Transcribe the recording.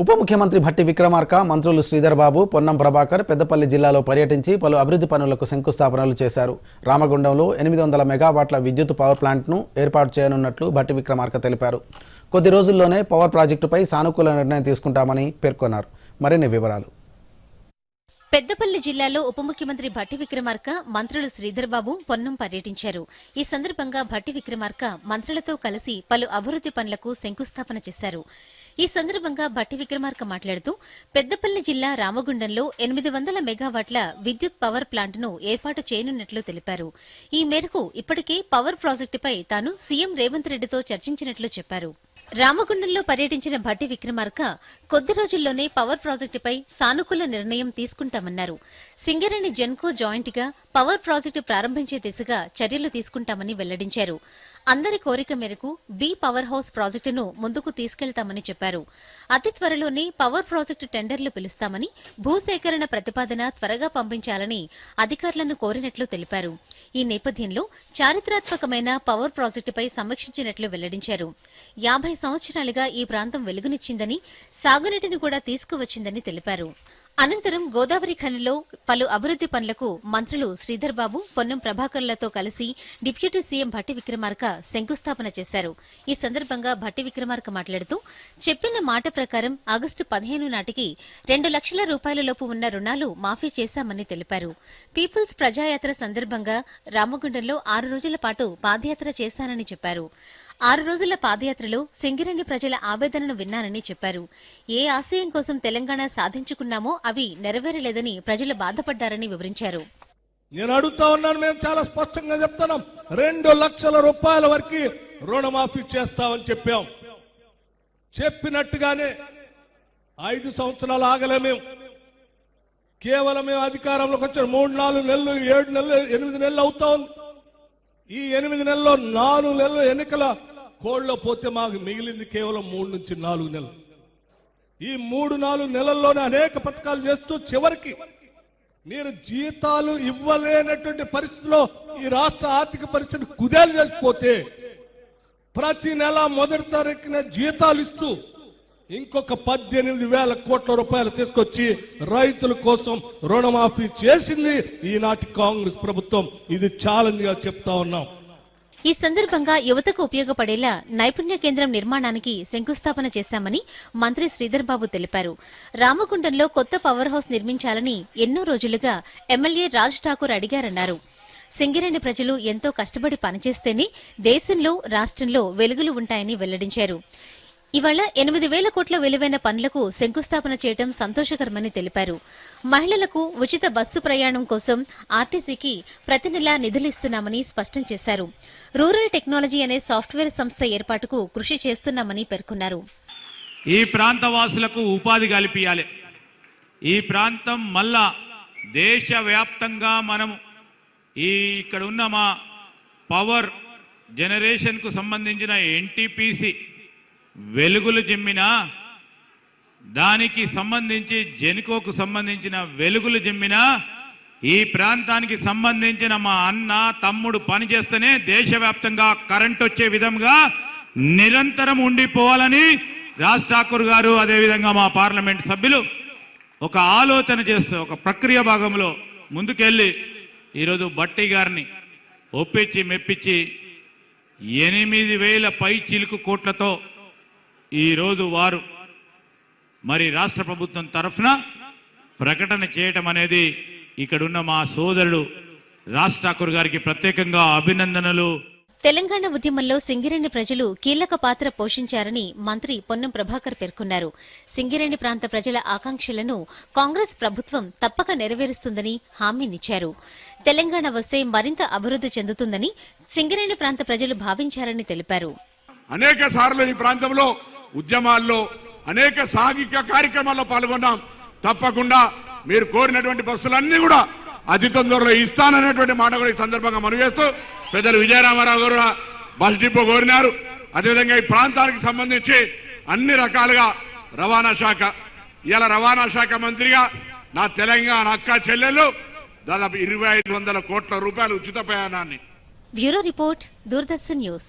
ఉప ముఖ్యమంత్రి భట్టి విక్రమార్క మంత్రులు శ్రీధర్ బాబు పొన్నం ప్రభాకర్ పెద్దపల్లి జిల్లాలో పర్యటించి పలు అభివృద్ధి పనులకు శంకుస్థాపనలు చేశారు. రామగుండంలో ఎనిమిది వందల మెగావాట్ల విద్యుత్ పవర్ ప్లాంట్ను ఏర్పాటు చేయనున్నట్లు భట్టి విక్రమార్క తెలిపారు. కొద్ది రోజుల్లోనే పవర్ ప్రాజెక్టుపై సానుకూల నిర్ణయం తీసుకుంటామని పేర్కొన్నారు. మరిన్ని వివరాలు. పెద్దపల్లి జిల్లాలో ఉప ముఖ్యమంత్రి భట్టి విక్రమార్క మంత్రులు శ్రీధర్బాబు పొన్నం పర్యటించారు. ఈ సందర్భంగా భట్టి విక్రమార్క మంత్రులతో కలిసి పలు అభివృద్ది పనులకు శంకుస్థాపన చేశారు. ఈ సందర్భంగా భట్టి విక్రమార్క మాట్లాడుతూ పెద్దపల్లి జిల్లా రామగుండంలో ఎనిమిది వందల మెగావాట్ల విద్యుత్ పవర్ ప్లాంట్ను ఏర్పాటు చేయనున్నట్లు తెలిపారు. ఈ మేరకు ఇప్పటికే పవర్ ప్రాజెక్టుపై తాను సీఎం రేవంత్ రెడ్డితో చర్చించినట్లు చెప్పారు. రామగుండంలో పర్యటించిన భట్టి విక్రమార్క కొద్ది రోజుల్లోనే పవర్ ప్రాజెక్టుపై సానుకూల నిర్ణయం తీసుకుంటామన్నారు. సింగరేణి జెన్కో జాయింట్గా పవర్ ప్రాజెక్టు ప్రారంభించే దిశగా చర్యలు తీసుకుంటామని వెల్లడించారు. అందరి కోరిక మేరకు బి పవర్ హౌస్ ప్రాజెక్టును ముందుకు తీసుకెళ్తామని చెప్పారు. అతి త్వరలోనే పవర్ ప్రాజెక్టు టెండర్లు పిలుస్తామని భూసేకరణ ప్రతిపాదన త్వరగా పంపించాలని అధికారులను కోరినట్లు తెలిపారు. ఈ నేపథ్యంలో చారిత్రాత్మకమైన పవర్ ప్రాజెక్టుపై సమీక్షించినట్లు వెల్లడించారు. యాభై సంవత్సరాలుగా ఈ ప్రాంతం వెలుగునిచ్చిందని సాగునీటిని కూడా తీసుకువచ్చిందని తెలిపారు. అనంతరం గోదావరి ఖనిలో పలు అభివృద్ది పనులకు మంత్రులు శ్రీధర్ బాబు పొన్నం ప్రభాకర్లతో కలిసి డిప్యూటీ సీఎం భట్టి విక్రమార్క శంకుస్థాపన చేశారు. ఈ సందర్భంగా భట్టి విక్రమార్క మాట్లాడుతూ చెప్పిన మాట ప్రకారం ఆగస్టు పదిహేను నాటికి రెండు లక్షల రూపాయల లోపు ఉన్న రుణాలు మాఫీ చేశామని తెలిపారు. పీపుల్స్ ప్రజాయాత్ర సందర్భంగా రామగుండంలో ఆరు రోజుల పాటు పాదయాత్ర చేశానని చెప్పారు. ఆరు రోజుల పాదయాత్రలో సింగిరెడ్డి ప్రజల ఆవేదనను విన్నానని చెప్పారు. ఏ ఆశయం కోసం తెలంగాణ సాధించుకున్నామో అవి నెరవేరలేదని ప్రజలు బాధపడ్డారని వివరించారు. నేను అడుగుతా ఉన్నాను మేము చాలా స్పష్టంగా చెప్తున్నాం. రెండు లక్షల రూపాయల వరకు రుణమాఫీ చేస్తామని చెప్పాం. చెప్పినట్టుగానే ఐదు సంవత్సరాలు ఆగలే మేము. కేవలం మేము అధికారంలోకి వచ్చిన మూడు నాలుగు నెలలు ఏడు నెలలు ఎనిమిది నెలలు అవుతా ఉంది. ఈ ఎనిమిది నెలల్లో నాలుగు నెలలు ఎన్నికల కోళ్ళలో పోతే మాకు మిగిలింది కేవలం మూడు నుంచి నాలుగు నెలలు. ఈ మూడు నాలుగు నెలల్లోనే అనేక పథకాలు చేస్తూ చివరికి మీరు జీతాలు ఇవ్వలేనటువంటి పరిస్థితిలో ఈ రాష్ట్ర ఆర్థిక పరిస్థితి కుదేలు చేసిపోతే ప్రతి నెల మొదటి తారీఖున జీతాలు ఇస్తూ ఇంకొక పద్దెనిమిది వేల కోట్ల రూపాయలు తీసుకొచ్చి రైతుల కోసం రుణమాఫీ చేసింది ఈనాటి కాంగ్రెస్ ప్రభుత్వం. ఇది ఛాలెంజ్గా చెప్తా ఉన్నాం. ఈ సందర్భంగా యువతకు ఉపయోగపడేలా నైపుణ్య కేంద్రం నిర్మాణానికి శంకుస్థాపన చేశామని మంత్రి శ్రీధర్బాబు తెలిపారు. రామగుండంలో కొత్త పవర్ హౌస్ నిర్మించాలని ఎన్నో రోజులుగా ఎమ్మెల్యే రాజ్ ఠాకూర్ అడిగారన్నారు. సింగిరెడ్డి ప్రజలు ఎంతో కష్టపడి పనిచేస్తేనే దేశంలో రాష్ట్రంలో వెలుగులు ఉంటాయని వెల్లడించారు. ఇవాళ ఎనిమిది వేల కోట్ల విలువైన పనులకు శంకుస్థాపన చేయడం సంతోషకరమని తెలిపారు. మహిళలకు ఉచిత బస్సు ప్రయాణం కోసం ఆర్టీసీకి ప్రతి నెలా నిధులిస్తున్నామని స్పష్టం చేశారు. రూరల్ టెక్నాలజీ అనే సాఫ్ట్వేర్ సంస్థ ఏర్పాటుకు కృషి చేస్తున్నామని పేర్కొన్నారు. ఈ ప్రాంత వాసులకు ఉపాధి కల్పించాలి. ఈ ప్రాంతం మళ్ళా దేశవ్యాప్తంగా మనము ఈ ఇక్కడ ఉన్న మా పవర్ జనరేషన్కు సంబంధించిన ఎన్టీపీసీ వెలుగులు జిమ్మిన దానికి సంబంధించి జెనికోకు సంబంధించిన వెలుగులు జిమ్మిన ఈ ప్రాంతానికి సంబంధించిన మా అన్న తమ్ముడు పనిచేస్తేనే దేశవ్యాప్తంగా కరెంట్ వచ్చే విధంగా నిరంతరం ఉండిపోవాలని రాజ్ ఠాకూర్ గారు అదేవిధంగా మా పార్లమెంట్ సభ్యులు ఒక ఆలోచన చేస్తూ ఒక ప్రక్రియ భాగంలో ముందుకెళ్ళి ఈరోజు బట్టి గారిని ఒప్పించి మెప్పించి ఎనిమిది వేల పై చిలుకు కోట్లతో ఈరోజు వారు మరి రాష్ట్ర ప్రభుత్వం తరఫున ప్రకటన చేయటం అనేది ఇక్కడున్న మా సోదరుడు రాజ్ ఠాకూర్ గారికి ప్రత్యేకంగా అభినందనలు. తెలంగాణ ఉద్యమంలో సింగిరేణి ప్రజలు కీలక పాత్ర పోషించారని మంత్రి పొన్నం ప్రభాకర్ పేర్కొన్నారు. సింగిరేణి ప్రాంత ప్రజల ఆకాంక్షలను కాంగ్రెస్ ప్రభుత్వం తప్పక నెరవేరుస్తుందని హామీనిచ్చారు. తెలంగాణ వస్తే మరింత అభివృద్ధి చెందుతుందని సింగిరేణి ప్రాంత ప్రజలు భావించారని తెలిపారు. అనేక సార్లు ఈ ప్రాంతంలో ఉద్యమాల్లో అనేక సాంఘిక కార్యక్రమాల్లో పాల్గొన్నాం. తప్పకుండా మీరు కోరినటువంటి బస్సులన్నీ కూడా అతి తొందరలో ఇస్తాననేటువంటి మాట కూడా ఈ సందర్భంగా మనవేస్తూ పెద్దలు విజయరామారావు గారు బస్ డిపో కోరినారు. అదేవిధంగా ఈ ప్రాంతానికి సంబంధించి అన్ని రకాలుగా రవాణా శాఖ ఇలా రవాణా శాఖ మంత్రిగా నా తెలంగాణ అక్క చెల్లెలు దాదాపు ఇరవై ఐదు వందల కోట్ల రూపాయలు ఉచిత ప్రయాణాన్ని. Bureau report Doordarshan news.